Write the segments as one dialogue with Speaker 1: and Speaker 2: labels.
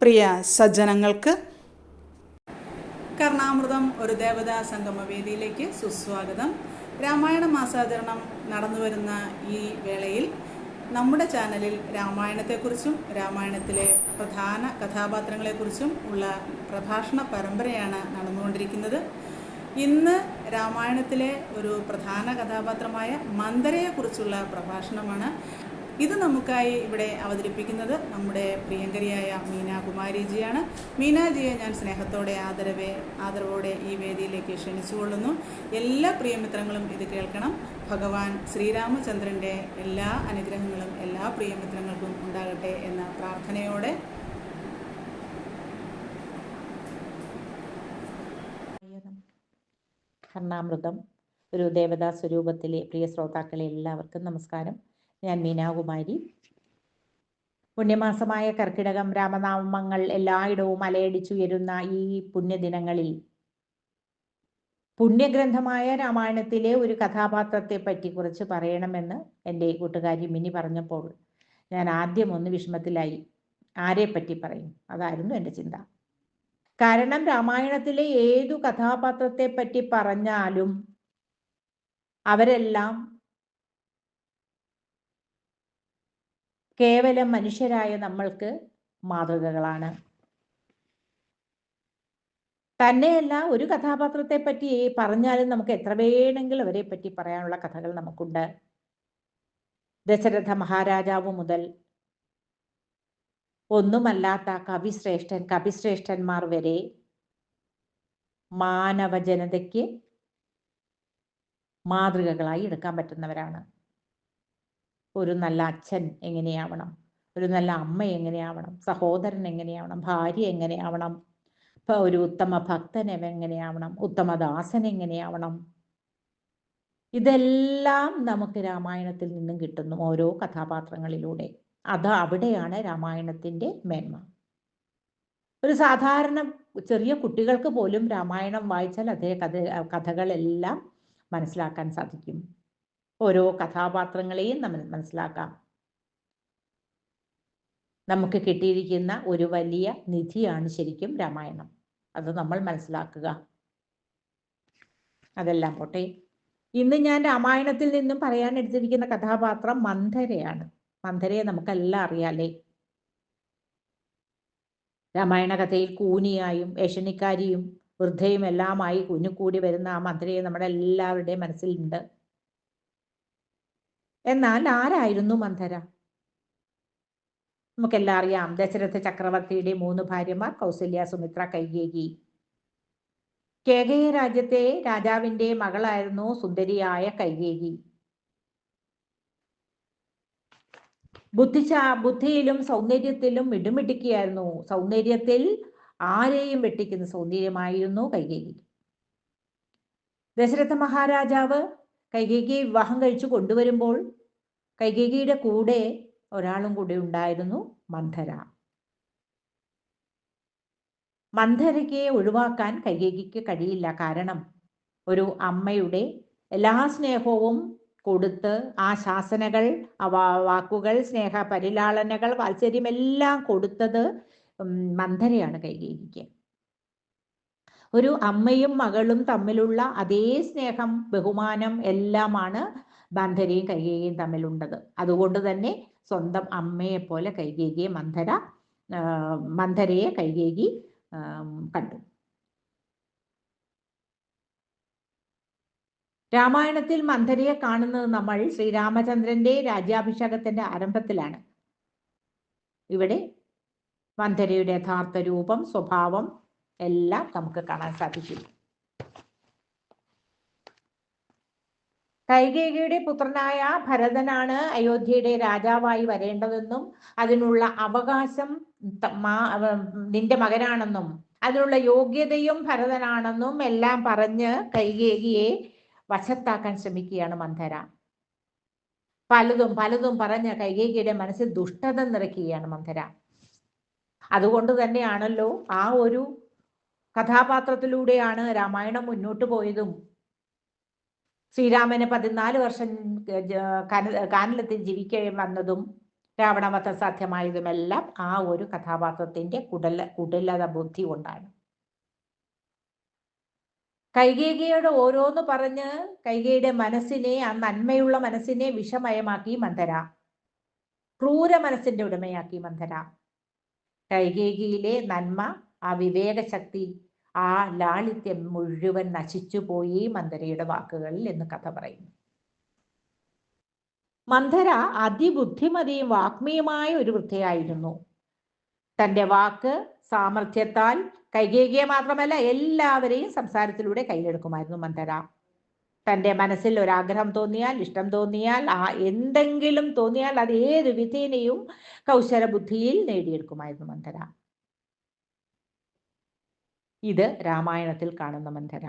Speaker 1: പ്രിയ സജ്ജനങ്ങൾക്ക് കർണാമൃതം ഒരു ദേവതാ സംഗമവേദിയിലേക്ക് സുസ്വാഗതം. രാമായണ മാസാചരണം നടന്നു വരുന്ന ഈ വേളയിൽ നമ്മുടെ ചാനലിൽ രാമായണത്തെക്കുറിച്ചും രാമായണത്തിലെ പ്രധാന കഥാപാത്രങ്ങളെക്കുറിച്ചും ഉള്ള പ്രഭാഷണ പരമ്പരയാണ് നടന്നുകൊണ്ടിരിക്കുന്നത്. ഇന്ന് രാമായണത്തിലെ ഒരു പ്രധാന കഥാപാത്രമായ മന്ദരയെക്കുറിച്ചുള്ള പ്രഭാഷണമാണ് ഇത് നമുക്കായി ഇവിടെ അവതരിപ്പിക്കുന്നത് നമ്മുടെ പ്രിയങ്കരിയായ മീന കുമാരിജിയാണ്. മീനാജിയെ ഞാൻ സ്നേഹത്തോടെ ആദരവേ ആദരവോടെ ഈ വേദിയിലേക്ക് ക്ഷണിച്ചുകൊള്ളുന്നു എല്ലാ പ്രിയമിത്രങ്ങളും ഇത് കേൾക്കണം. ഭഗവാൻ ശ്രീരാമചന്ദ്രന്റെ എല്ലാ അനുഗ്രഹങ്ങളും എല്ലാ പ്രിയമിത്രങ്ങൾക്കും ഉണ്ടാകട്ടെ എന്ന പ്രാർത്ഥനയോടെ.
Speaker 2: കർണാമൃതം ഒരു ദേവതാ സ്വരൂപത്തിലെ പ്രിയ ശ്രോതാക്കളെ എല്ലാവർക്കും നമസ്കാരം. ഞാൻ മീനാകുമാരി. പുണ്യമാസമായ കർക്കിടകം രാമനാമങ്ങൾ എല്ലായിടവും അലയടിച്ചുയരുന്ന ഈ പുണ്യദിനങ്ങളിൽ പുണ്യഗ്രന്ഥമായ രാമായണത്തിലെ ഒരു കഥാപാത്രത്തെ പറ്റി കുറിച്ച് പറയണമെന്ന് എന്റെ കൂട്ടുകാരി മിനി പറഞ്ഞപ്പോൾ ഞാൻ ആദ്യം ഒന്ന് വിഷമത്തിലായി. ആരെ പറ്റി പറയും? അതായിരുന്നു എന്റെ ചിന്ത. കാരണം രാമായണത്തിലെ ഏതു കഥാപാത്രത്തെ പറ്റി പറഞ്ഞാലും അവരെല്ലാം കേവലം മനുഷ്യരായ നമ്മൾക്ക് മാതൃകകളാണ്. തന്നെയല്ല ഒരു കഥാപാത്രത്തെ പറ്റി പറഞ്ഞാലും നമുക്ക് എത്ര വേണമെങ്കിലും അവരെ പറ്റി പറയാനുള്ള കഥകൾ നമുക്കുണ്ട്. ദശരഥ മഹാരാജാവ് മുതൽ ഒന്നുമല്ലാത്ത കവിശ്രേഷ്ഠൻ കവിശ്രേഷ്ഠന്മാർ വരെ മാനവ ജനതയ്ക്ക് മാതൃകകളായി എടുക്കാൻ പറ്റുന്നവരാണ്. ഒരു നല്ല അച്ഛൻ എങ്ങനെയാവണം? ഒരു നല്ല അമ്മ എങ്ങനെയാവണം? സഹോദരൻ എങ്ങനെയാവണം? ഭാര്യ എങ്ങനെയാവണം? ഇപ്പൊ ഒരു ഉത്തമ ഭക്തൻ എങ്ങനെയാവണം? ഉത്തമ ദാസൻ എങ്ങനെയാവണം? ഇതെല്ലാം നമുക്ക് രാമായണത്തിൽ നിന്നും കിട്ടുന്നു ഓരോ കഥാപാത്രങ്ങളിലൂടെ. അത് അവിടെയാണ് രാമായണത്തിന്റെ മേന്മ. ഒരു സാധാരണ ചെറിയ കുട്ടികൾക്ക് പോലും രാമായണം വായിച്ചാൽ അതേ കഥ കഥകളെല്ലാം മനസ്സിലാക്കാൻ സാധിക്കും. ഓരോ കഥാപാത്രങ്ങളെയും നമ്മൾ മനസ്സിലാക്കാം. നമുക്ക് കിട്ടിയിരിക്കുന്ന ഒരു വലിയ നിധിയാണ് ശരിക്കും രാമായണം. അത് നമ്മൾ മനസ്സിലാക്കുക. അതെല്ലാം പോട്ടെ. ഇന്ന് ഞാൻ രാമായണത്തിൽ നിന്നും പറയാൻ എടുത്തിരിക്കുന്ന കഥാപാത്രം മന്ധരയാണ്. മന്ധരയെ നമുക്കെല്ലാം അറിയാലേ. രാമായണ കഥയിൽ കൂനിയായും ഏഷണിക്കാരിയും വൃദ്ധയും എല്ലാമായി കുഞ്ഞുകൂടി വരുന്ന ആ മന്ധരയെ നമ്മുടെ എല്ലാവരുടെയും മനസ്സിലുണ്ട്. എന്നാൽ ആരായിരുന്നു മന്ധര? നമുക്കെല്ലാം അറിയാം. ദശരഥ ചക്രവർത്തിയുടെ മൂന്ന് ഭാര്യമാർ കൗസല്യ സുമിത്ര കൈകേകി കേകയ. രാജ്യത്തെ രാജാവിന്റെ മകളായിരുന്നു സുന്ദരിയായ കൈകേകി ബുദ്ധിച്ച ബുദ്ധിയിലും സൗന്ദര്യത്തിലും ഇടുമിട്ടിക്കുകയായിരുന്നു സൗന്ദര്യത്തിൽ ആരെയും വെട്ടിക്കുന്ന സൗന്ദര്യമായിരുന്നു കൈകേകി ദശരഥ മഹാരാജാവ് കൈകേകിയെ വിവാഹം കഴിച്ചു കൊണ്ടുവരുമ്പോൾ കൈകേകിയുടെ കൂടെ ഒരാളും കൂടെ ഉണ്ടായിരുന്നു മന്ധര. മന്ധരയ്ക്ക് ഒഴിവാക്കാൻ കൈകേകിക്ക് കഴിയില്ല. കാരണം ഒരു അമ്മയുടെ എല്ലാ സ്നേഹവും കൊടുത്ത് ആ ശാസനകൾ വാക്കുകൾ സ്നേഹ പരിലാളനകൾ വാത്സര്യമെല്ലാം കൊടുത്തത് മന്ധരയാണ് കൈകേകിക്ക്. ഒരു അമ്മയും മകളും തമ്മിലുള്ള അതേ സ്നേഹം ബഹുമാനം എല്ലാമാണ് മന്ധരയും കൈകേയും തമ്മിലുള്ളത് അതുകൊണ്ട് തന്നെ സ്വന്തം അമ്മയെ പോലെ കൈകേകിയെ മന്ധര മന്ധരയെ കൈകേകി കണ്ടു. രാമായണത്തിൽ മന്ധരയെ കാണുന്നത് നമ്മൾ ശ്രീരാമചന്ദ്രന്റെ രാജ്യാഭിഷേകത്തിന്റെ ആരംഭത്തിലാണ്. ഇവിടെ മന്ധരയുടെ യഥാർത്ഥ രൂപം സ്വഭാവം എല്ലാം നമുക്ക് കാണാൻ സാധിക്കും. കൈകേകിയുടെ പുത്രനായ ഭരതനാണ് അയോധ്യയുടെ രാജാവായി വരേണ്ടതെന്നും അതിനുള്ള അവകാശം നിന്റെ മകനാണെന്നും അതിനുള്ള യോഗ്യതയും ഭരതനാണെന്നും എല്ലാം പറഞ്ഞ് കൈകേകിയെ വശത്താക്കാൻ ശ്രമിക്കുകയാണ് മന്ധര പലതും പലതും പറഞ്ഞ് കൈകേകിയുടെ മനസ്സിൽ ദുഷ്ടത നിറയ്ക്കുകയാണ് മന്ധര അതുകൊണ്ട് തന്നെയാണല്ലോ ആ ഒരു കഥാപാത്രത്തിലൂടെയാണ് രാമായണം മുന്നോട്ട് പോയതും. ശ്രീരാമന് പതിനാല് വർഷം കാനലത്തിൽ ജീവിക്കുകയും വന്നതും രാവണവധം സാധ്യമായതുമെല്ലാം ആ ഒരു കഥാപാത്രത്തിന്റെ കുടല കുടലത ബുദ്ധി കൊണ്ടാണ്. കൈകേകിയോട് ഓരോന്ന് പറഞ്ഞ് കൈകയുടെ മനസ്സിനെ ആ നന്മയുള്ള മനസ്സിനെ വിഷമയമാക്കി മന്ധര ക്രൂര മനസ്സിന്റെ ഉടമയാക്കി മന്ധര കൈകേകിയിലെ നന്മ ആ വിവേകശക്തി ആ ലാളിത്യം മുഴുവൻ നശിച്ചുപോയി മന്ദരയുടെ വാക്കുകളിൽ എന്ന് കഥ പറയുന്നു. മന്ധര അതിബുദ്ധിമതിയും വാഗ്മിയുമായ ഒരു വൃദ്ധയായിരുന്നു. തന്റെ വാക്ക് സാമർഥ്യത്താൽ കൈകേകിയെ മാത്രമല്ല എല്ലാവരെയും സംസാരത്തിലൂടെ കയ്യിലെടുക്കുമായിരുന്നു മന്ധര തന്റെ മനസ്സിൽ ഒരാഗ്രഹം തോന്നിയാൽ ഇഷ്ടം തോന്നിയാൽ ആ എന്തെങ്കിലും തോന്നിയാൽ അത് ഏത് വിധേനയും കൗശല ബുദ്ധിയിൽ നേടിയെടുക്കുമായിരുന്നു മന്ധര ഇത് രാമായണത്തിൽ കാണുന്ന മന്ദര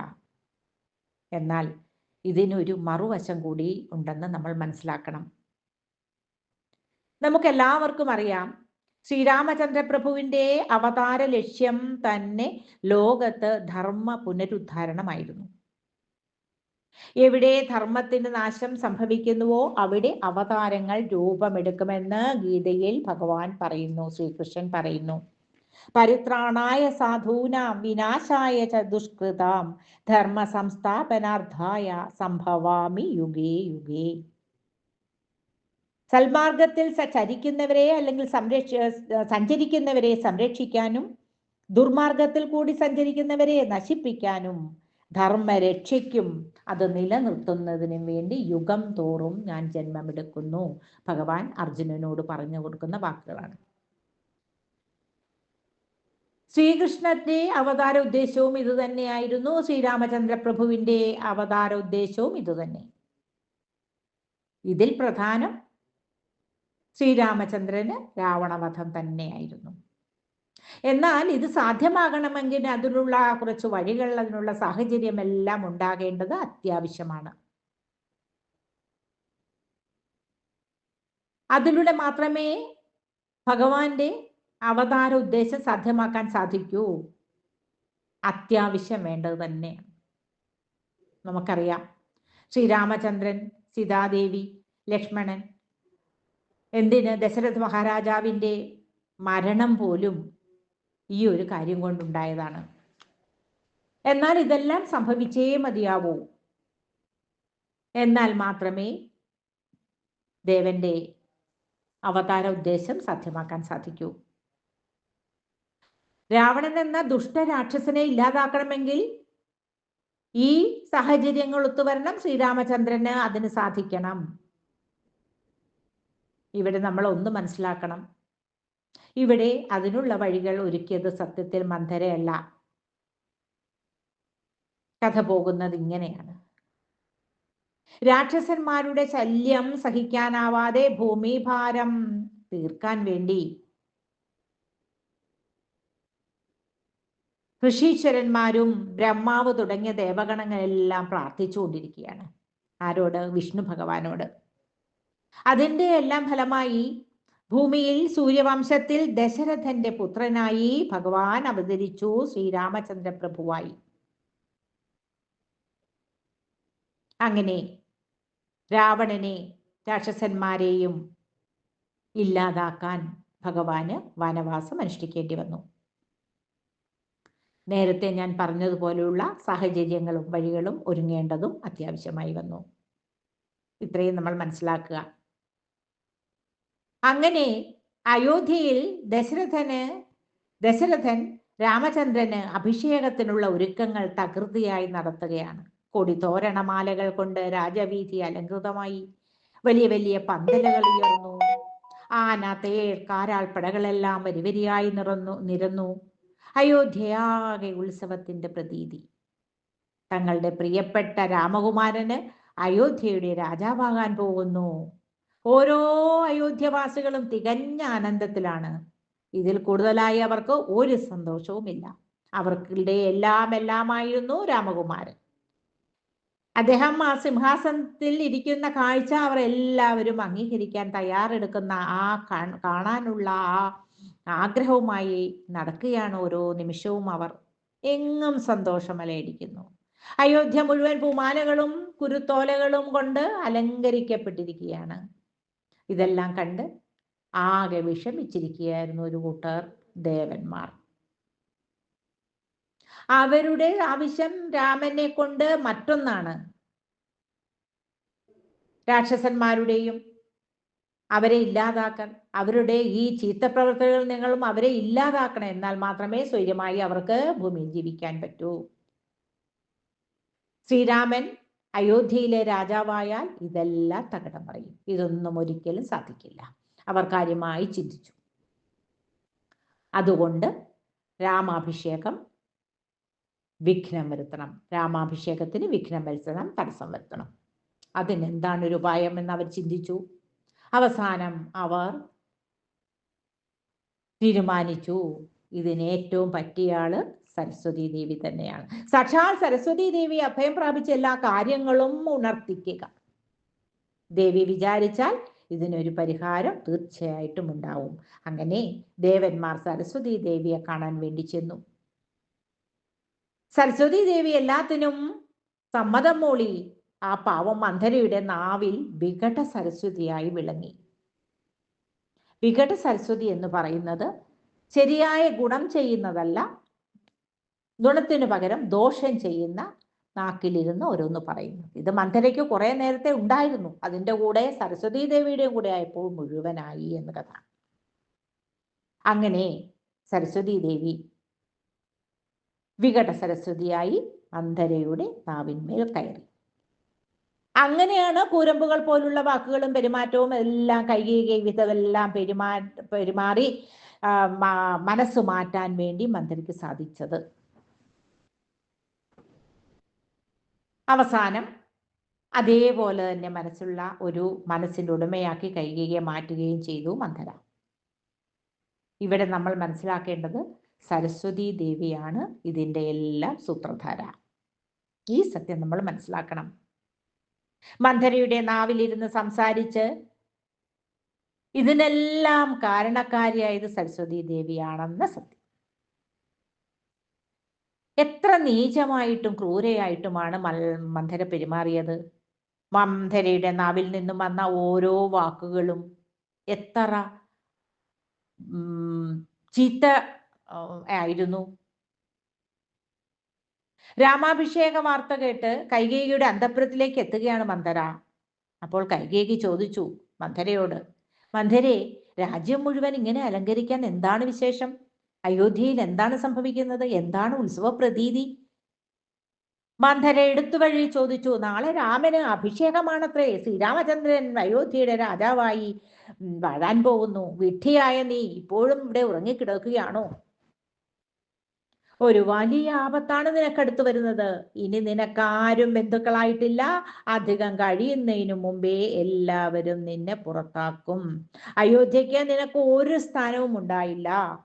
Speaker 2: എന്നാൽ ഇതിനൊരു മറുവശം കൂടി ഉണ്ടെന്ന് നമ്മൾ മനസ്സിലാക്കണം. നമുക്കെല്ലാവർക്കും അറിയാം ശ്രീരാമചന്ദ്രപ്രഭുവിന്റെ അവതാര ലക്ഷ്യം തന്നെ ലോകത്ത് ധർമ്മ പുനരുദ്ധാരണമായിരുന്നു. എവിടെ ധർമ്മത്തിന്റെ നാശം സംഭവിക്കുന്നുവോ അവിടെ അവതാരങ്ങൾ രൂപമെടുക്കുമെന്ന് ഗീതയിൽ ഭഗവാൻ പറയുന്നു ശ്രീകൃഷ്ണൻ പറയുന്നു. പരിത്രാണായ സാധൂനാം വിനാശായ ച ദുഷ്കൃതാം ധർമ്മ സംസ്ഥാപനാർത്ഥായ സംഭവാമി യുഗേ യുഗേ. സൽമാർഗത്തിൽ ചരിക്കുന്നവരെ അല്ലെങ്കിൽ സംരക്ഷ സഞ്ചരിക്കുന്നവരെ സംരക്ഷിക്കാനും ദുർമാർഗത്തിൽ കൂടി സഞ്ചരിക്കുന്നവരെ നശിപ്പിക്കാനും ധർമ്മരക്ഷയ്ക്കും അത് നിലനിർത്തുന്നതിനും വേണ്ടി യുഗം തോറും ഞാൻ ജന്മമെടുക്കുന്നു. ഭഗവാൻ അർജുനനോട് പറഞ്ഞു കൊടുക്കുന്ന വാക്കുകളാണ്. ശ്രീകൃഷ്ണന്റെ അവതാര ഉദ്ദേശവും ഇത് തന്നെയായിരുന്നു. ശ്രീരാമചന്ദ്ര പ്രഭുവിന്റെ അവതാര ഉദ്ദേശവും ഇത് തന്നെ. ഇതിൽ പ്രധാനം ശ്രീരാമചന്ദ്രന് രാവണവധം തന്നെയായിരുന്നു. എന്നാൽ ഇത് സാധ്യമാകണമെങ്കിൽ അതിനുള്ള കുറച്ച് വഴികൾ അതിനുള്ള സാഹചര്യമെല്ലാം ഉണ്ടാകേണ്ടത് അത്യാവശ്യമാണ്. അതിലൂടെ മാത്രമേ ഭഗവാന്റെ അവതാര ഉദ്ദേശം സാധ്യമാക്കാൻ സാധിക്കൂ. അത്യാവശ്യം വേണ്ടത് തന്നെയാണ്. നമുക്കറിയാം. ശ്രീരാമചന്ദ്രൻ സീതാദേവി ലക്ഷ്മണൻ എന്തിന് ദശരഥ മഹാരാജാവിന്റെ മരണം പോലും ഈ ഒരു കാര്യം കൊണ്ടുണ്ടായതാണ്. എന്നാൽ ഇതെല്ലാം സംഭവിച്ചേ മതിയാവൂ. എന്നാൽ മാത്രമേ ദേവന്റെ അവതാര ഉദ്ദേശം സാധ്യമാക്കാൻ സാധിക്കൂ. രാവണൻ എന്ന ദുഷ്ടരാക്ഷസനെ ഇല്ലാതാക്കണമെങ്കിൽ ഈ സാഹചര്യങ്ങൾ ഒത്തുവരണം ശ്രീരാമചന്ദ്രന് അതിന് സാധിക്കണം. ഇവിടെ നമ്മൾ ഒന്ന് മനസ്സിലാക്കണം. ഇവിടെ അതിനുള്ള വഴികൾ ഒരുക്കിയത് സത്യത്തിൽ മന്ധരയല്ല. കഥ പോകുന്നത് ഇങ്ങനെയാണ്. രാക്ഷസന്മാരുടെ ശല്യം സഹിക്കാനാവാതെ ഭൂമിഭാരം തീർക്കാൻ വേണ്ടി ഋഷീശ്വരന്മാരും ബ്രഹ്മാവ് തുടങ്ങിയ ദേവഗണങ്ങളെല്ലാം പ്രാർത്ഥിച്ചുകൊണ്ടിരിക്കുകയാണ്. ആരോട്? വിഷ്ണു ഭഗവാനോട്. അതിന്റെ എല്ലാം ഫലമായി ഭൂമിയിൽ സൂര്യവംശത്തിൽ ദശരഥന്റെ പുത്രനായി ഭഗവാൻ അവതരിച്ചു ശ്രീരാമചന്ദ്ര പ്രഭുവായി അങ്ങനെ രാവണനെ രാക്ഷസന്മാരെയും ഇല്ലാതാക്കാൻ ഭഗവാന് വനവാസം അനുഷ്ഠിക്കേണ്ടി വന്നു. നേരത്തെ ഞാൻ പറഞ്ഞതുപോലെയുള്ള സാഹചര്യങ്ങളും വഴികളും ഒരുങ്ങേണ്ടതും അത്യാവശ്യമായി വന്നു. ഇത്രയും നമ്മൾ മനസ്സിലാക്കുക. അങ്ങനെ അയോധ്യയിൽ ദശരഥന് ദശരഥൻ രാമചന്ദ്രന് അഭിഷേകത്തിനുള്ള ഒരുക്കങ്ങൾ തകൃതിയായി നടത്തുകയാണ്. കൊടി തോരണമാലകൾ കൊണ്ട് രാജവീതി അലങ്കൃതമായി വലിയ വലിയ പന്തലുകൾ ഉയർന്നു. ആന കാരാൾ പടകളെല്ലാം വരിവരിയായി നിറന്നു നിരന്നു. അയോധ്യയാകെ ഉത്സവത്തിന്റെ പ്രതീതി. തങ്ങളുടെ പ്രിയപ്പെട്ട രാമകുമാരന് അയോധ്യയുടെ രാജാവാകാൻ പോകുന്നു. ഓരോ അയോധ്യവാസികളും തികഞ്ഞ ആനന്ദത്തിലാണ്. ഇതിൽ കൂടുതലായി അവർക്ക് ഒരു സന്തോഷവുമില്ല. അവർക്കുടെ എല്ലാം എല്ലാമായിരുന്നു രാമകുമാരൻ. അദ്ദേഹം ആ സിംഹാസനത്തിൽ ഇരിക്കുന്ന കാഴ്ച അവർ എല്ലാവരും അംഗീകരിക്കാൻ തയ്യാറെടുക്കുന്ന ആ കാണാനുള്ള ആ ആഗ്രഹവുമായി നടക്കുകയാണ് ഓരോ നിമിഷവും അവർ. എങ്ങും സന്തോഷം അലയടിക്കുന്നു. അയോധ്യ മുഴുവൻ പൂമാലകളും കുരുത്തോലകളും കൊണ്ട് അലങ്കരിക്കപ്പെട്ടിരിക്കുകയാണ്. ഇതെല്ലാം കണ്ട് ആകെ വിഷമിച്ചിരിക്കുകയായിരുന്നു ഒരു കൂട്ടർ ദേവന്മാർ. അവരുടെ ആവശ്യം രാമനെ കൊണ്ട് മറ്റൊന്നാണ്. രാക്ഷസന്മാരുടെയും അവരെ ഇല്ലാതാക്കാൻ അവരുടെ ഈ ചീത്ത പ്രവർത്തനങ്ങളിൽ നിങ്ങളും അവരെ ഇല്ലാതാക്കണം. എന്നാൽ മാത്രമേ സ്വൈര്യമായി അവർക്ക് ഭൂമിയിൽ ജീവിക്കാൻ പറ്റൂ. ശ്രീരാമൻ അയോധ്യയിലെ രാജാവായാൽ ഇതെല്ലാം തകിടം പറയും ഇതൊന്നും ഒരിക്കലും സാധിക്കില്ല. അവർ കാര്യമായി ചിന്തിച്ചു. അതുകൊണ്ട് രാമാഭിഷേകം വിഘ്നം വരുത്തണം. രാമാഭിഷേകത്തിന് വിഘ്നം വരുത്തണം തടസ്സം വരുത്തണം. അതിനെന്താണ് ഒരു ഉപായം എന്ന് അവർ ചിന്തിച്ചു. അവസാനം അവർ തീരുമാനിച്ചു. ഇതിന് ഏറ്റവും പറ്റിയ സരസ്വതി ദേവി തന്നെയാണ്. സാക്ഷാൽ സരസ്വതി ദേവി അഭയം പ്രാപിച്ച എല്ലാ കാര്യങ്ങളും ഉണർത്തിക്കുക. ദേവി വിചാരിച്ചാൽ ഇതിനൊരു പരിഹാരം തീർച്ചയായിട്ടും ഉണ്ടാവും. അങ്ങനെ ദേവന്മാർ സരസ്വതി ദേവിയെ കാണാൻ വേണ്ടി ചെന്നു. സരസ്വതി ദേവി എല്ലാത്തിനും സമ്മതം മൂളി ആ പാവം മന്ധരയുടെ നാവിൽ വികട സരസ്വതിയായി വിളങ്ങി. വികട സരസ്വതി എന്ന് പറയുന്നത് ശരിയായ ഗുണം ചെയ്യുന്നതല്ല ഗുണത്തിനു പകരം ദോഷം ചെയ്യുന്ന നാക്കിലിരുന്ന് ഓരോന്ന് പറയുന്നു. ഇത് മന്ധരയ്ക്ക് കുറെ നേരത്തെ ഉണ്ടായിരുന്നു. അതിന്റെ കൂടെ സരസ്വതി ദേവിയുടെയും കൂടെ ആയപ്പോൾ മുഴുവനായി എന്ന് കഥ. അങ്ങനെ സരസ്വതി ദേവി വികട സരസ്വതിയായി മന്ധരയുടെ നാവിന്മേൽ കയറി. അങ്ങനെയാണ് കൂരമ്പുകൾ പോലുള്ള വാക്കുകളും പെരുമാറ്റവും എല്ലാം കൈകൈ വിധമെല്ലാം പെരുമാ പെരുമാറി മനസ്സ് മാറ്റാൻ വേണ്ടി മന്ത്രിക്ക് സാധിച്ചത്. അവസാനം അതേപോലെ തന്നെ മനസ്സുള്ള ഒരു മനസ്സിന്റെ ഉടമയാക്കി കൈകയെ മാറ്റുകയും ചെയ്തു മന്ധര ഇവിടെ നമ്മൾ മനസ്സിലാക്കേണ്ടത് സരസ്വതി ദേവിയാണ് ഇതിന്റെ എല്ലാം സൂത്രധാര. ഈ സത്യം നമ്മൾ മനസ്സിലാക്കണം. മന്ധരയുടെ നാവിലിരുന്ന് സംസാരിച്ച് ഇതിനെല്ലാം കാരണക്കാരിയായത് സരസ്വതി ദേവിയാണെന്ന സത്യം. എത്ര നീചമായിട്ടും ക്രൂരയായിട്ടുമാണ് മൽ മന്ധര പെരുമാറിയത്. മന്ധരയുടെ നാവിൽ നിന്നും വന്ന ഓരോ വാക്കുകളും എത്ര ചീത്ത ആയിരുന്നു. രാമാഭിഷേക വാർത്ത കേട്ട് കൈകേയിയുടെ അന്തപുരത്തിലേക്ക് എത്തുകയാണ് മന്ദര. അപ്പോൾ കൈകേയി ചോദിച്ചു മന്ധരയോട് മന്ധരെ രാജ്യം മുഴുവൻ ഇങ്ങനെ അലങ്കരിക്കാൻ എന്താണ് വിശേഷം? അയോധ്യയിൽ എന്താണ് സംഭവിക്കുന്നത്? എന്താണ് ഉത്സവ പ്രതീതി? മന്ധര എടുത്തു വഴി ചോദിച്ചു നാളെ രാമന് അഭിഷേകമാണത്രേ. ശ്രീരാമചന്ദ്രൻ അയോധ്യയുടെ രാജാവായി വരാൻ പോകുന്നു. വിഡ്ഢിയായ നീ ഇപ്പോഴും ഇവിടെ ഉറങ്ങിക്കിടക്കുകയാണോ? ഒരു വലിയ ആപത്താണ് നിനക്കടുത്ത് വരുന്നത്. ഇനി നിനക്കാരും ബന്ധുക്കളായിട്ടില്ല. അധികം കഴിയുന്നതിനു മുമ്പേ എല്ലാവരും നിന്നെ പുറത്താക്കും. അയോധ്യയ്ക്ക് നിനക്ക് ഒരു സ്ഥാനവും ഉണ്ടായില്ല.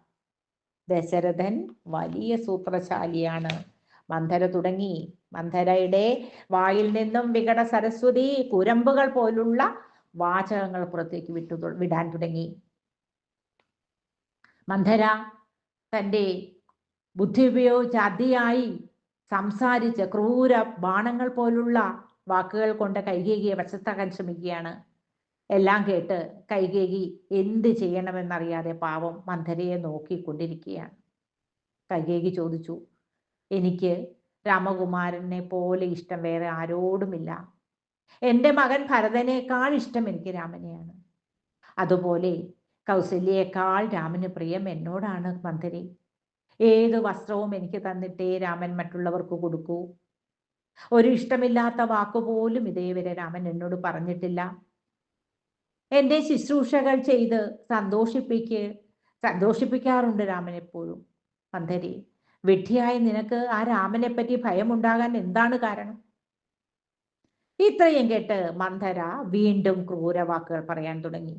Speaker 2: ദശരഥൻ വലിയ സൂത്രശാലിയാണ്. മന്ധര തുടങ്ങി. മന്ധരയുടെ വായിൽ നിന്നും വികട സരസ്വതി കുരമ്പുകൾ പോലുള്ള വാചകങ്ങൾ പുറത്തേക്ക് വിട്ടു വിടാൻ തുടങ്ങി. മന്ധര തന്റെ ബുദ്ധി ഉപയോഗിച്ച് അതിയായി സംസാരിച്ച് ക്രൂര ബാണങ്ങൾ പോലുള്ള വാക്കുകൾ കൊണ്ട് കൈകേകിയെ വശത്താക്കാൻ ശ്രമിക്കുകയാണ്. എല്ലാം കേട്ട് കൈകേകി എന്ത് ചെയ്യണമെന്നറിയാതെ പാവം മന്ധരയെ നോക്കിക്കൊണ്ടിരിക്കുകയാണ്. കൈകേകി ചോദിച്ചു എനിക്ക് രാമകുമാരനെ പോലെ ഇഷ്ടം വേറെ ആരോടുമില്ല. എന്റെ മകൻ ഭരതനേക്കാൾ ഇഷ്ടം എനിക്ക് രാമനെയാണ്. അതുപോലെ കൗസല്യേക്കാൾ രാമന് പ്രിയം എന്നോടാണ് മന്ധരി. ഏത് വസ്ത്രവും എനിക്ക് തന്നിട്ടേ രാമൻ മറ്റുള്ളവർക്ക് കൊടുക്കൂ. ഒരു ഇഷ്ടമില്ലാത്ത വാക്കുപോലും ഇതേവരെ രാമൻ എന്നോട് പറഞ്ഞിട്ടില്ല. എന്റെ ശുശ്രൂഷകൾ ചെയ്ത് സന്തോഷിപ്പിക്ക് സന്തോഷിപ്പിക്കാറുണ്ട് രാമൻ എപ്പോഴും. മന്ധരി വിഡ്ഢിയായി നിനക്ക് ആ രാമനെ പറ്റി ഭയമുണ്ടാകാൻ എന്താണ് കാരണം? ഇത്രയും കേട്ട് മന്ധര വീണ്ടും ക്രൂരവാക്കുകൾ പറയാൻ തുടങ്ങി.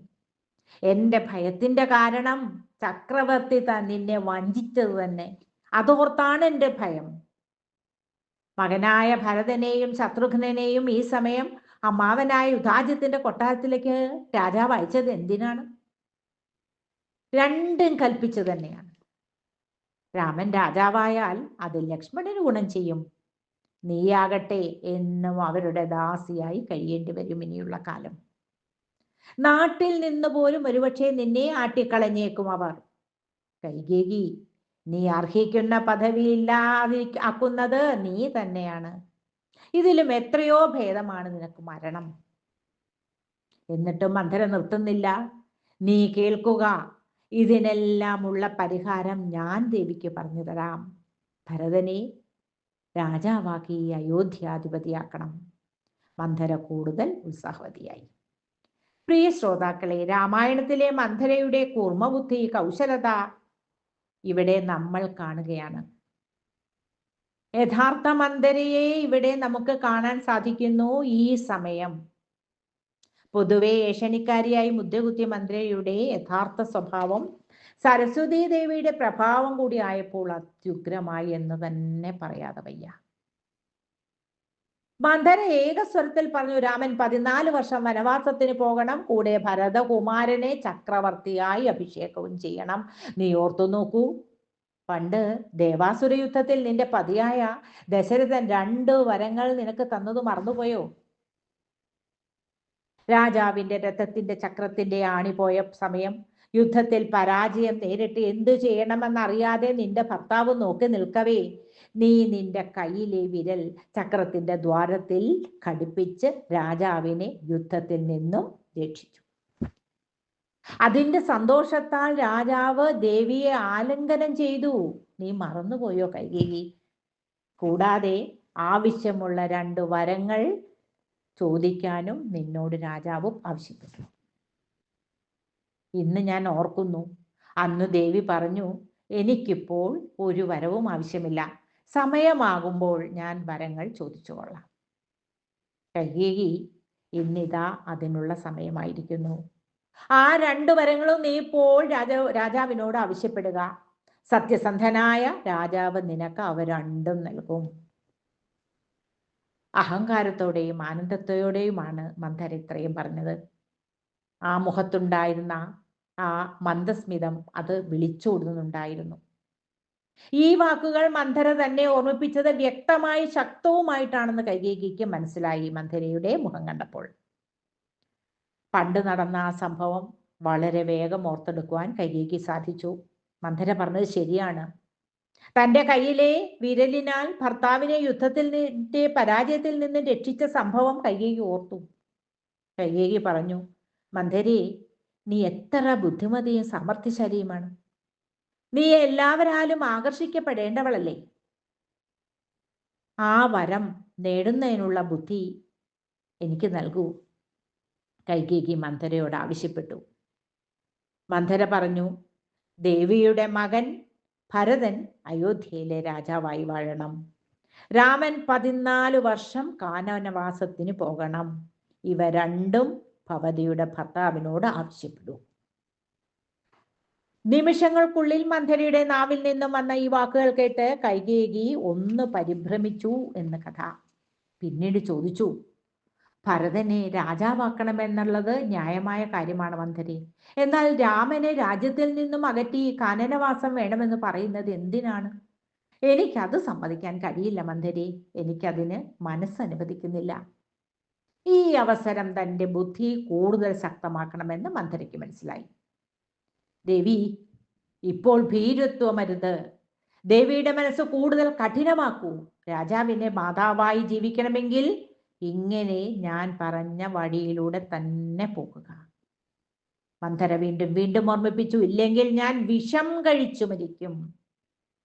Speaker 2: എന്റെ ഭയത്തിന്റെ കാരണം ചക്രവർത്തി താൻ നിന്നെ വഞ്ചിച്ചത് തന്നെ. അതോർത്താണ് എന്റെ ഭയം. മകനായ ഭരതനെയും ശത്രുഘ്നെയും ഈ സമയം അമ്മാവനായ യുധാജിത്തിന്റെ കൊട്ടാരത്തിലേക്ക് രാജാവ് അയച്ചത് എന്തിനാണ്? രണ്ടും കൽപ്പിച്ചു തന്നെയാണ്. രാമൻ രാജാവായാൽ അത് ലക്ഷ്മണന് ഗുണം ചെയ്യും. നീയാകട്ടെ എന്നും അവരുടെ ദാസിയായി കഴിയേണ്ടി വരും ഇനിയുള്ള കാലം. നാട്ടിൽ നിന്ന് പോലും ഒരുപക്ഷെ നിന്നെ ആട്ടിക്കളഞ്ഞേക്കും അവർ. കൈകേകി നീ അർഹിക്കുന്ന പദവി ഇല്ലാതി ആക്കുന്നത് നീ തന്നെയാണ്. ഇതിലും എത്രയോ ഭേദമാണ് നിനക്ക് മരണം. എന്നിട്ടും മന്ധര നിർത്തുന്നില്ല. നീ കേൾക്കുക ഇതിനെല്ലാമുള്ള പരിഹാരം ഞാൻ ദേവിക്ക് പറഞ്ഞു തരാം. ഭരതനെ രാജാവാക്കി അയോധ്യാധിപതിയാക്കണം. മന്ധര കൂടുതൽ ഉത്സാഹവതിയായി. പ്രിയ ശ്രോതാക്കളെ രാമായണത്തിലെ മന്ധരയുടെ കൂർമ്മബുദ്ധി കൗശലത ഇവിടെ നമ്മൾ കാണുകയാണ്. യഥാർത്ഥ മന്ധരയെ ഇവിടെ നമുക്ക് കാണാൻ സാധിക്കുന്നു ഈ സമയം. പൊതുവെ ഏഷണിക്കാരിയായി മുദ്രകുത്തിയ മന്ത്രിയുടെ യഥാർത്ഥ സ്വഭാവം സരസ്വതി ദേവിയുടെ പ്രഭാവം കൂടി ആയപ്പോൾ അത്യുഗ്രമായി എന്ന് തന്നെ പറയാതെ വയ്യ. മന്ധര ഏകസ്വരത്തിൽ പറഞ്ഞു രാമൻ പതിനാല് വർഷം വനവാസത്തിന് പോകണം. കൂടെ ഭരതകുമാരനെ ചക്രവർത്തിയായി അഭിഷേകവും ചെയ്യണം. നീ ഓർത്തു നോക്കൂ പണ്ട് ദേവാസുര യുദ്ധത്തിൽ നിന്റെ പതിയായ ദശരഥൻ രണ്ട് വരങ്ങൾ നിനക്ക് തന്നത് മറന്നുപോയോ? രാജാവിന്റെ രഥത്തിന്റെ ചക്രത്തിന്റെ ആണി പോയ സമയം യുദ്ധത്തിൽ പരാജയം നേരിട്ട് എന്തു ചെയ്യണമെന്നറിയാതെ നിന്റെ ഭർത്താവ് നോക്കി നിൽക്കവേ. നീ നിന്റെ കയ്യിലെ വിരൽ ചക്രത്തിന്റെ ദ്വാരത്തിൽ ഘടിപ്പിച്ച് രാജാവിനെ യുദ്ധത്തിൽ നിന്നും രക്ഷിച്ചു. അതിന്റെ സന്തോഷത്താൽ രാജാവ് ദേവിയെ ആലിംഗനം ചെയ്തു. നീ മറന്നുപോയോ കൈകേയി? കൂടാതെ ആവശ്യമുള്ള രണ്ട് വരങ്ങൾ ചോദിക്കാനും നിന്നോട് രാജാവും ആവശ്യപ്പെട്ടു. ഇന്ന് ഞാൻ ഓർക്കുന്നു. അന്ന് ദേവി പറഞ്ഞു എനിക്കിപ്പോൾ ഒരു വരവും ആവശ്യമില്ല. സമയമാകുമ്പോൾ ഞാൻ വരങ്ങൾ ചോദിച്ചു കൊള്ളാം. ഇന്നിതാ അതിനുള്ള സമയമായിരിക്കുന്നു. ആ രണ്ടു വരങ്ങളും നീ ഇപ്പോൾ രാജ രാജാവിനോട് ആവശ്യപ്പെടുക. സത്യസന്ധനായ രാജാവ് നിനക്ക് അവ രണ്ടും നൽകും. അഹങ്കാരത്തോടെയും ആനന്ദത്തോടെയുമാണ് മന്ധര ഇത്രയും പറഞ്ഞത്. ആ മുഖത്തുണ്ടായിരുന്ന ആ മന്ദസ്മിതം അത് വിളിച്ചോടുന്നുണ്ടായിരുന്നു. ഈ വാക്കുകൾ മന്ധര തന്നെ ഓർമ്മിപ്പിച്ചത് വ്യക്തമായി ശക്തവുമായിട്ടാണെന്ന് കൈകേകിക്ക് മനസ്സിലായി മന്ധരയുടെ മുഖം കണ്ടപ്പോൾ. പണ്ട് നടന്ന ആ സംഭവം വളരെ വേഗം ഓർത്തെടുക്കുവാൻ കൈകേക്ക് സാധിച്ചു. മന്ധര പറഞ്ഞത് ശരിയാണ്. തന്റെ കയ്യിലെ വിരലിനാൽ ഭർത്താവിനെ യുദ്ധത്തിൽ നിന്റെ പരാജയത്തിൽ നിന്ന് രക്ഷിച്ച സംഭവം കൈകേക്ക് ഓർത്തു. കൈകേകി പറഞ്ഞു മന്ധരി നീ എത്ര ബുദ്ധിമതിയും സമർത്ഥശാലിയുമാണ്. നീ എല്ലാവരാലും ആകർഷിക്കപ്പെടേണ്ടവളല്ലേ? ആ വരം നേടുന്നതിനുള്ള ബുദ്ധി എനിക്ക് നൽകൂ. കൈകേകി മന്ധരയോട് ആവശ്യപ്പെട്ടു. മന്ധര പറഞ്ഞു ദേവിയുടെ മകൻ ഭരതൻ അയോധ്യയിലെ രാജാവായി വാഴണം. രാമൻ പതിനാല് വർഷം കാനനവാസത്തിന് പോകണം. ഇവ രണ്ടും ഭവതിയുടെ ഭർത്താവിനോട് ആവശ്യപ്പെടൂ നിമിഷങ്ങൾക്കുള്ളിൽ മന്ധരയുടെ നാവിൽ നിന്നും വന്ന ഈ വാക്കുകൾ കേട്ട് കൈകേകി ഒന്ന് പരിഭ്രമിച്ചു എന്ന് കഥ. പിന്നീട് ചോദിച്ചു ഭരതനെ രാജാവാക്കണമെന്നുള്ളത് ന്യായമായ കാര്യമാണ് മന്ധരി എന്നാൽ രാമനെ രാജ്യത്തിൽ നിന്നും അകറ്റി കാനനവാസം വേണമെന്ന് പറയുന്നത് എന്തിനാണ്? എനിക്കത് സമ്മതിക്കാൻ കഴിയില്ല മന്ധരി എനിക്കതിന് മനസ്സനുവദിക്കുന്നില്ല ഈ അവസരം തന്റെ ബുദ്ധി കൂടുതൽ ശക്തമാക്കണമെന്ന് മന്ധരയ്ക്ക് മനസ്സിലായി. ദേവി ഇപ്പോൾ ഭീരുത്വമരുത് ദേവിയുടെ മനസ്സ് കൂടുതൽ കഠിനമാക്കൂ. രാജാവിനെ മാതാവായി ജീവിക്കണമെങ്കിൽ ഇങ്ങനെ ഞാൻ പറഞ്ഞ വഴിയിലൂടെ തന്നെ പോകുക. മന്ധര വീണ്ടും വീണ്ടും ഓർമ്മിപ്പിച്ചു ഇല്ലെങ്കിൽ ഞാൻ വിഷം കഴിച്ചു മരിക്കും.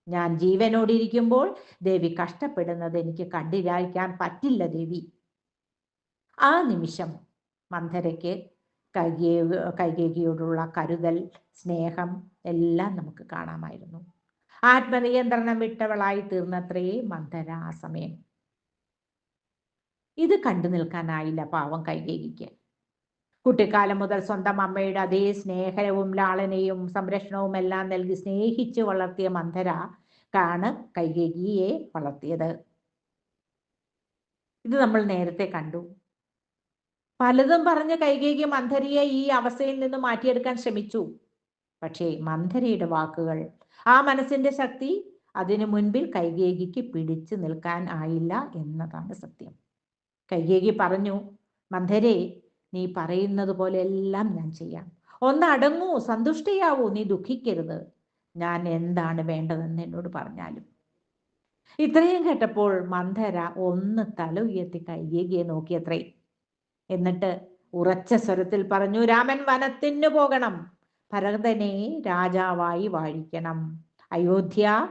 Speaker 2: ഞാൻ ജീവനോടിരിക്കുമ്പോൾ ദേവി കഷ്ടപ്പെടുന്നത് എനിക്ക് കണ്ടിരായിക്കാൻ പറ്റില്ല ദേവി. ആ നിമിഷം മന്ധരയ്ക്ക് കൈകേ കൈകേകിയോടുള്ള കരുതൽ സ്നേഹം എല്ലാം നമുക്ക് കാണാമായിരുന്നു. ആത്മനിയന്ത്രണം വിട്ടവളായി തീർന്നത്രേ മന്ധര ആ സമയം ഇത് കണ്ടു നിൽക്കാനായില്ല പാവം കൈകേകിക്ക്. കുട്ടിക്കാലം മുതൽ സ്വന്തം അമ്മയുടെ അതേ സ്നേഹവും ലാളനയും സംരക്ഷണവും എല്ലാം നൽകി സ്നേഹിച്ച് വളർത്തിയ മന്ധര കാണ് കൈകേകിയെ വളർത്തിയത്. ഇത് നമ്മൾ നേരത്തെ കണ്ടു. പലതും പറഞ്ഞ് കൈകേകി മന്ധരിയെ ഈ അവസ്ഥയിൽ നിന്ന് മാറ്റിയെടുക്കാൻ ശ്രമിച്ചു. പക്ഷേ മന്ധരിയുടെ വാക്കുകൾ ആ മനസ്സിന്റെ ശക്തി അതിനു മുൻപിൽ കൈകേകിക്ക് പിടിച്ചു നിൽക്കാൻ ആയില്ല എന്നതാണ് സത്യം. കൈകേകി പറഞ്ഞു മന്ധരെ നീ പറയുന്നത് പോലെ എല്ലാം ഞാൻ ചെയ്യാം. ഒന്ന് അടങ്ങൂ സന്തുഷ്ടയാവൂ നീ ദുഃഖിക്കരുത്. ഞാൻ എന്താണ് വേണ്ടതെന്ന് എന്നോട് പറഞ്ഞാലും. ഇത്രയും കേട്ടപ്പോൾ മന്ധര ഒന്ന് തല ഉയർത്തി കൈകേകിയെ നോക്കിയത്രേ. എന്നിട്ട് ഉറച്ച സ്വരത്തിൽ പറഞ്ഞു രാമൻ വനത്തിന് പോകണം. ഭരതനെ രാജാവായി വാഴിക്കണം. അയോധ്യ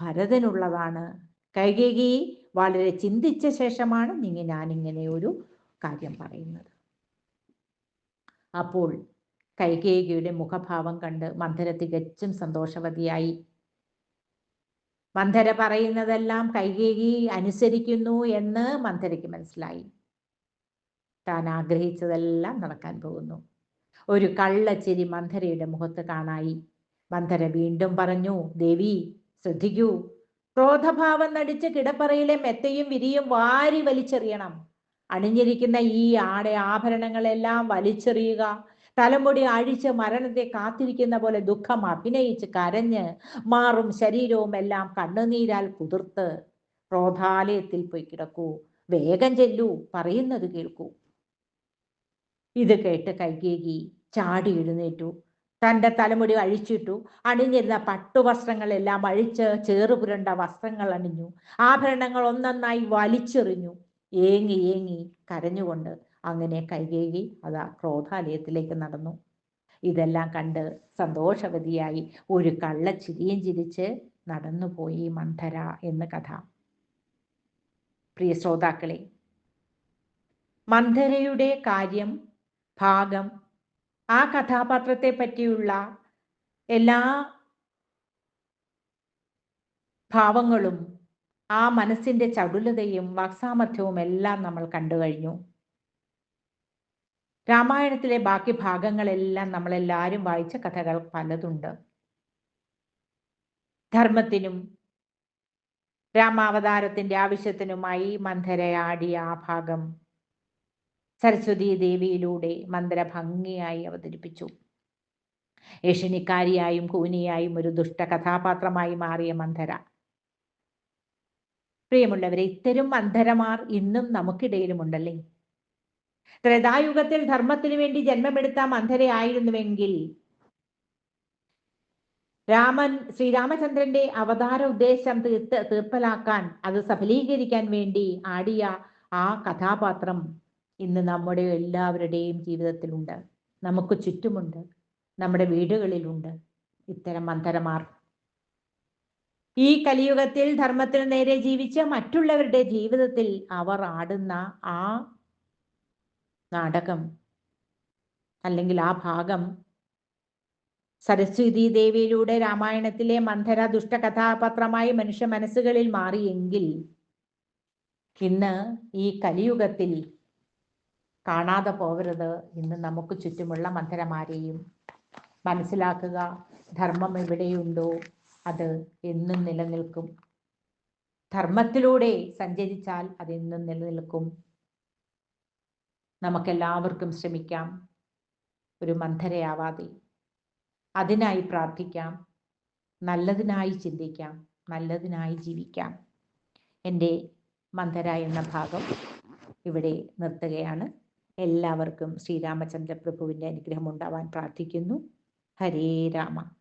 Speaker 2: ഭരതനുള്ളതാണ്. കൈകേകി വളരെ ചിന്തിച്ച ശേഷമാണ് നിങ്ങൾ ഞാനിങ്ങനെ ഒരു കാര്യം പറയുന്നത്. അപ്പോൾ കൈകേകിയുടെ മുഖഭാവം കണ്ട് മന്ധര തികച്ചും സന്തോഷവതിയായി. മന്ധര പറയുന്നതെല്ലാം കൈകേകി അനുസരിക്കുന്നു എന്ന് മന്ധരയ്ക്ക് മനസ്സിലായി. താൻ ആഗ്രഹിച്ചതെല്ലാം നടക്കാൻ പോകുന്നു. ഒരു കള്ളച്ചിരി മന്ധരയുടെ മുഖത്ത് കാണായി. മന്ധര വീണ്ടും പറഞ്ഞു ദേവി ശ്രദ്ധിക്കൂ. ക്രോധഭാവം നടിച്ച കിടപ്പറയിലെ മെത്തയും വിരിയും വാരി വലിച്ചെറിയണം. അണിഞ്ഞിരിക്കുന്ന ഈ ആടെ ആഭരണങ്ങളെല്ലാം വലിച്ചെറിയുക. തലമുടി അഴിച്ച് മരണത്തെ കാത്തിരിക്കുന്ന പോലെ ദുഃഖം അഭിനയിച്ച് കരഞ്ഞ് മാറും ശരീരവും എല്ലാം കണ്ണുനീരാൽ കുതിർത്ത്. ക്രോധാലയത്തിൽ പോയി കിടക്കൂ. വേഗം ചെല്ലൂ. പറയുന്നത് കേൾക്കൂ. ഇത് കേട്ട് കൈകേകി ചാടി എഴുന്നേറ്റു. തന്റെ തലമുടി അഴിച്ചിട്ടു. അണിഞ്ഞിരുന്ന പട്ടുവസ്ത്രങ്ങളെല്ലാം അഴിച്ച് ചേറുപുരണ്ട വസ്ത്രങ്ങൾ അണിഞ്ഞു. ആഭരണങ്ങൾ ഒന്നൊന്നായി വലിച്ചെറിഞ്ഞു. ഏങ്ങി ഏങ്ങി കരഞ്ഞുകൊണ്ട് അങ്ങനെ കൈകേകി അതാ ക്രോധാലയത്തിലേക്ക് നടന്നു. ഇതെല്ലാം കണ്ട് സന്തോഷവതിയായി ഒരു കള്ളച്ചിരിയും ചിരിച്ച് നടന്നുപോയി മന്ധര എന്ന കഥ. പ്രിയ ശ്രോതാക്കളെ മന്ധരയുടെ കാര്യം ഭാഗം. ആ കഥാപാത്രത്തെ പറ്റിയുള്ള എല്ലാ ഭാവങ്ങളും ആ മനസ്സിന്റെ ചടുലതയും വാക്സാമർത്ഥ്യവും എല്ലാം നമ്മൾ കണ്ടു കഴിഞ്ഞു. രാമായണത്തിലെ ബാക്കി ഭാഗങ്ങളെല്ലാം നമ്മളെല്ലാവരും വായിച്ച കഥകൾ പലതുണ്ട്. ധർമ്മത്തിനും രാമാവതാരത്തിന്റെ ആവശ്യത്തിനുമായി മന്ധരയാടിയ ആ ഭാഗം. സരസ്വതി ദേവിയിലൂടെ മന്ത്ര ഭംഗിയായി അവതരിപ്പിച്ചു. ഏഷ്യനിക്കാരിയായും കൂനിയായും ഒരു ദുഷ്ട കഥാപാത്രമായി മാറിയ മന്ധര പ്രിയമുള്ളവരെ ഇത്തരം മന്ധരമാർ ഇന്നും നമുക്കിടയിലുമുണ്ടല്ലേ? ത്രേതായുഗത്തിൽ ധർമ്മത്തിനു വേണ്ടി ജന്മമെടുത്ത മന്ധരയായിരുന്നുവെങ്കിൽ രാമൻ ശ്രീരാമചന്ദ്രന്റെ അവതാര ഉദ്ദേശം തീർത്ത് തീർപ്പലാക്കാൻ അത് സഫലീകരിക്കാൻ വേണ്ടി ആടിയ ആ കഥാപാത്രം ഇന്ന് നമ്മുടെ എല്ലാവരുടെയും ജീവിതത്തിലുണ്ട്. നമുക്ക് ചുറ്റുമുണ്ട്. നമ്മുടെ വീടുകളിലുണ്ട്. ഇത്തരം മന്ത്രമാർ ഈ കലിയുഗത്തിൽ ധർമ്മത്തിന് നേരെ ജീവിച്ച മറ്റുള്ളവരുടെ ജീവിതത്തിൽ അവർ ആടുന്ന ആ നാടകം അല്ലെങ്കിൽ ആ ഭാഗം സരസ്വതി ദേവിയിലൂടെ രാമായണത്തിലെ മന്ധര ദുഷ്ട കഥാപാത്രമായി മനുഷ്യ മനസ്സുകളിൽ മാറിയെങ്കിൽ ഇന്ന് ഈ കലിയുഗത്തിൽ കാണാതെ പോകരുത് ഇന്ന് നമുക്ക് ചുറ്റുമുള്ള മന്ധരമാരെയും മനസ്സിലാക്കുക. ധർമ്മം എവിടെയുണ്ടോ അത് എന്നും നിലനിൽക്കും. ധർമ്മത്തിലൂടെ സഞ്ചരിച്ചാൽ അതെന്നും നിലനിൽക്കും. നമുക്കെല്ലാവർക്കും ശ്രമിക്കാം. ഒരു മന്ധരയാവാതെ അതിനായി പ്രാർത്ഥിക്കാം. നല്ലതിനായി ചിന്തിക്കാം. നല്ലതിനായി ജീവിക്കാം. എന്റെ മന്ധര എന്ന ഭാഗം ഇവിടെ നിർത്തുകയാണ്. എല്ലാവർക്കും ശ്രീരാമചന്ദ്ര പ്രഭുവിന്റെ അനുഗ്രഹം ഉണ്ടാവാൻ പ്രാർത്ഥിക്കുന്നു. ഹരേ രാമ.